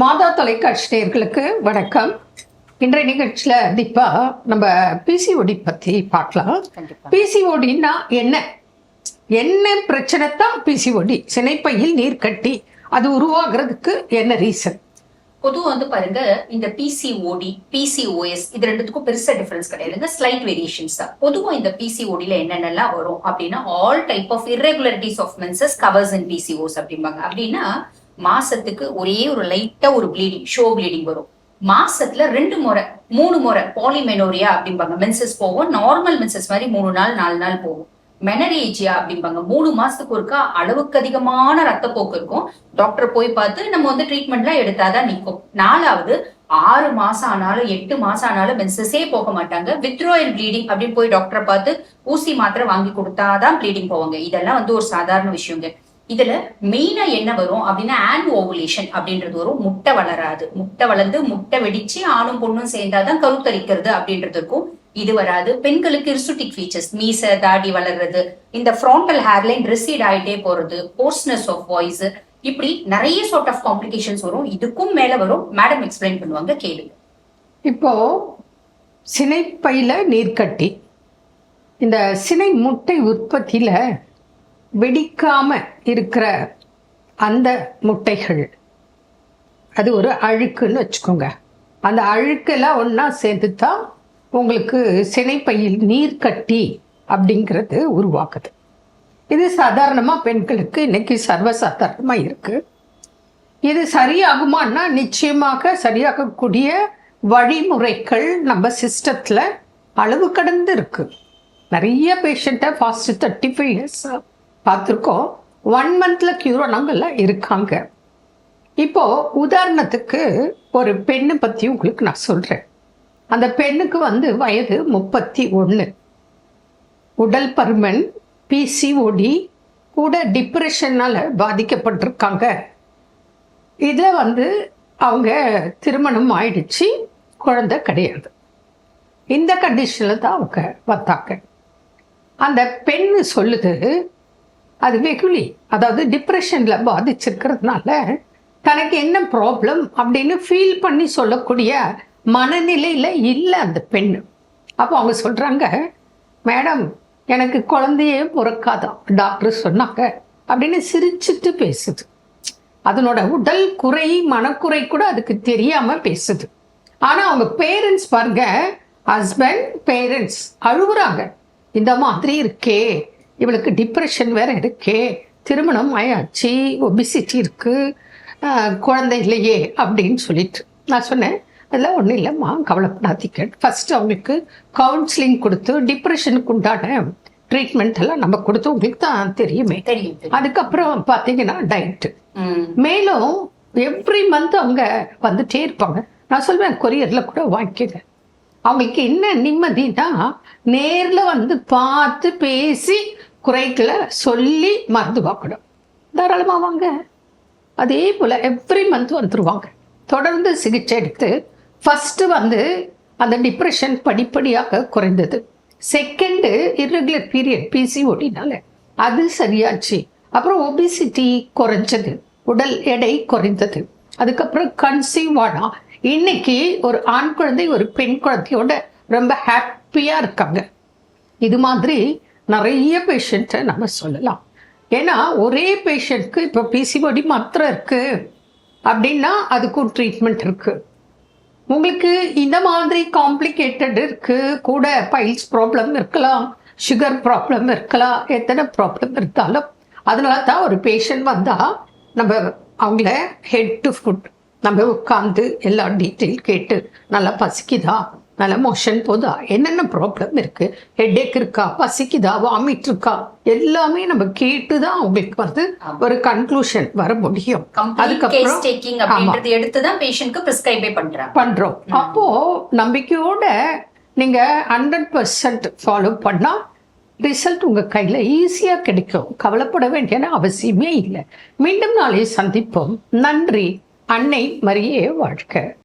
தொலைக்காட்சி நேயர்களுக்கு வணக்கம். இன்றைய நிகழ்ச்சியில் தீபா நம்ம பிசிஓடி பற்றி பார்க்கலாம். பிசிஓடின்னா என்ன? என்ன பிரச்சனை தான் பிசிஓடி சினைப்பையில் நீர் கட்டி அது உருவாகிறதுக்கு என்ன ரீசன் பொதுவா வந்து பாருங்க இந்த பிசிஓடி பிசிஓஎஸ் இது ரெண்டுத்துக்கும் பெருசா டிஃபரன்ஸ் கிடையாதுங்க ஸ்லைட் வேரியேஷன்ஸ் தான். பொதுவா இந்த பிசிஓடில என்னென்னலாம் வரும் அப்படின்னா all type of irregularities of menses covers in PCOS அப்படிம்பாங்க. அப்படின்னா மாசத்துக்கு ஒரே ஒரு லைட்டா ஒரு ப்ளீடிங் ஷோ ப்ளீடிங் வரும். மாசத்துல ரெண்டு முறை மூணு முறை பாலிமெனோரியா அப்படிம்பாங்க. மென்சஸ் போகும். நார்மல் மென்சஸ் மாதிரி மூணு நாள் நாலு நாள் போகும். மெனரேஜியா அப்படிம்பாங்க. மூணு மாசத்துக்கு ஒருக்கா அளவுக்கு அதிகமான ரத்தப்போக்கு இருக்கும். டாக்டர் போய் பார்த்து நம்ம வந்து ட்ரீட்மெண்ட்லாம் எடுத்தாதான் நிற்கும் நாலாவது ஆறு மாசம் ஆனாலும் எட்டு மாசம் ஆனாலும் மென்சஸே போக மாட்டாங்க. வித்ரோயல் ப்ளீடிங் அப்படின்னு போய் டாக்டரை பார்த்து ஊசி மாத்திரை வாங்கி கொடுத்தாதான் ப்ளீடிங் போவாங்க. இதெல்லாம் வந்து ஒரு சாதாரண விஷயங்க. இதுல மெயினா என்ன வரும் அப்படின்னா ஆன் ஓவுலேஷன் அப்படின்றது வரும். முட்டை வளராது. முட்டை வளர்ந்து முட்டை வெடிச்சு ஆணும் பொண்ணும் சேர்ந்தாதான் கருத்தரிக்கிறது அப்படின்றது இருக்கும். இது வராது. பெண்களுக்கு இர்சுட்டிக் ஃபீச்சர்ஸ் மீச தாடி வளர்றது இந்த ஃப்ராண்டல் ஹேர்லைன் ரிசீட் ஆகிட்டே போறது போர்ஸ்னஸ் ஆஃப் வாய்ஸ் இப்படி நிறைய சார்ட் ஆஃப் காம்ப்ளிகேஷன்ஸ் வரும். இதுக்கும் மேல வரும். மேடம் எக்ஸ்பிளைன் பண்ணுவாங்க கேளுங்க. இப்போ சினைப்பையில் நீர்க்கட்டி. இந்த சினை முட்டை உற்பத்தியில் வெடிக்காம இருக்கிற அந்த முட்டைகள். அது ஒரு அழுக்குன்னு வச்சுக்கோங்க. அந்த அழுக்கெல்லாம் ஒன்றா சேர்ந்து தான் உங்களுக்கு சினைப்பையில் நீர் கட்டி அப்படிங்கிறது உருவாக்குது. இது சாதாரணமாக பெண்களுக்கு இன்னைக்கு சர்வசாதாரணமாக இருக்குது இது சரியாகுமான்னா நிச்சயமாக சரியாகக்கூடிய வழிமுறைகள் நம்ம சிஸ்டத்தில் அளவு கடந்து இருக்குது நிறைய பேஷண்ட்டை ஃபாஸ்ட் தேர்ட்டி ஃபைவ் இயர்ஸ் பார்த்துருக்கோம். ஒன் மந்தில் க்யூர் இருக்காங்க. இப்போது உதாரணத்துக்கு ஒரு பெண்ணை பற்றி உங்களுக்கு நான் சொல்கிறேன் அந்த பெண்ணுக்கு வந்து வயது முப்பத்தி ஒன்று உடல் பருமன் பிசிஓடி கூட டிப்ரெஷனால் பாதிக்கப்பட்டிருக்காங்க. இதில் வந்து அவங்க திருமணம் ஆயிடுச்சு குழந்தை கிடையாது. இந்த கண்டிஷனில் தான் அவங்க வந்தாங்க. அந்த பெண் சொல்லுது அது வெகுளி அதாவது டிப்ரெஷனில் பாதிச்சிருக்கிறதுனால தனக்கு என்ன ப்ராப்ளம் அப்படின்னு ஃபீல் பண்ணி சொல்லக்கூடிய மனநிலையில் இல்லை அந்த பெண் அப்போ அவங்க சொல்கிறாங்க மேடம் எனக்கு குழந்தையே பிறக்காதான் டாக்டர் சொன்னாங்க. அப்படின்னு சிரிச்சிட்டு பேசுது. அதனோட உடல் குறை மனக்குறை கூட அதுக்கு தெரியாமல் பேசுது. ஆனால் அவங்க பேரண்ட்ஸ் பாருங்க ஹஸ்பண்ட் பேரண்ட்ஸ் அழுகுறாங்க இந்த மாதிரி இருக்கே இவளுக்கு டிப்ரெஷன் வேற இருக்கே. திருமணம் ஆயாச்சு ஒபிசிட்டி இருக்கு. ஆஹ், குழந்தை இல்லையே அப்படின்னு சொல்லிட்டு. நான் சொன்னேன் அதெல்லாம் ஒன்றும் இல்லைம்மா கவலைப்படாதீங்க ஃபர்ஸ்ட் அவங்களுக்கு கவுன்சிலிங் கொடுத்து டிப்ரெஷனுக்கு உண்டான ட்ரீட்மெண்ட் எல்லாம் நம்ம கொடுத்து உங்களுக்கு தான் தெரியுமே. தெரியும் அதுக்கப்புறம் பார்த்தீங்கன்னா டயட்டு. மேலும் எவ்ரி மந்த் அவங்க வந்துட்டே இருப்பாங்க. நான் சொல்வேன் கொரியரில் கூட வாங்கிக்கோங்க. அவங்களுக்கு என்ன நிம்மதினா நேரில் வந்து பார்த்து பேசி குறைகளை சொல்லி மருந்து பார்க்கணும் தாராளமாக வாங்க. அதே போல் எவ்ரி மந்த் வந்துடுவாங்க தொடர்ந்து சிகிச்சை எடுத்து ஃபஸ்ட்டு வந்து அந்த டிப்ரெஷன் படிப்படியாக குறைந்தது. செகண்டு இர்ரெகுலர் பீரியட் பிசிஓடினால அது சரியாச்சு. அப்புறம் ஒபிசிட்டி குறைஞ்சது. உடல் எடை குறைந்தது. அதுக்கப்புறம் கன்சீவ் ஆனால் இன்னைக்கு ஒரு ஆண் குழந்தை ஒரு பெண் குழந்தையோட ரொம்ப ஹாப்பியாக இருக்காங்க. இது மாதிரி நிறைய பேஷண்ட்டை நம்ம சொல்லலாம். ஏன்னா ஒரே பேஷண்ட்க்கு இப்போ பிசிஓடி மாத்திரை இருக்குது அப்படின்னா அதுக்கும் ட்ரீட்மெண்ட் இருக்குது உங்களுக்கு இந்த மாதிரி காம்ப்ளிகேட்டட் இருக்குது கூட பைல்ஸ் ப்ராப்ளம் இருக்கலாம் சுகர் ப்ராப்ளம் இருக்கலாம் எத்தனை ப்ராப்ளம் இருந்தாலும் அதனால தான் ஒரு பேஷண்ட் வந்தால் நம்ம அவங்கள ஹெட் டு ஃபுட் நம்ம உட்காந்து எல்லா டீட்டெயில் கேட்டு நல்லா பசிக்குதா? நல்லா மோஷன் போதா? என்னென்ன ப்ராப்ளம் இருக்கு? ஹெட்டேக் இருக்கா? பசிக்குதா? வாமிட் இருக்கா? எல்லாமே நம்ம கேட்டு தான் அவங்களுக்கு வந்து ஒரு கன்க்ளூஷன் வர முடியும். அப்படின்றது எடுத்து தான் பேஷண்ட்க்கு பிரிஸ்கிரைபே பண்றாங்க. பண்றோம். அப்போ நம்பிக்கையோட நீங்க ஹண்ட்ரட் பர்சன்ட் ஃபாலோ பண்ணா ரிசல்ட் உங்க கையில ஈஸியா கிடைக்கும். கவலைப்பட வேண்டிய அவசியமே இல்லை. மீண்டும் நாளை சந்திப்போம். நன்றி. அன்னை மரியே வாழ்க.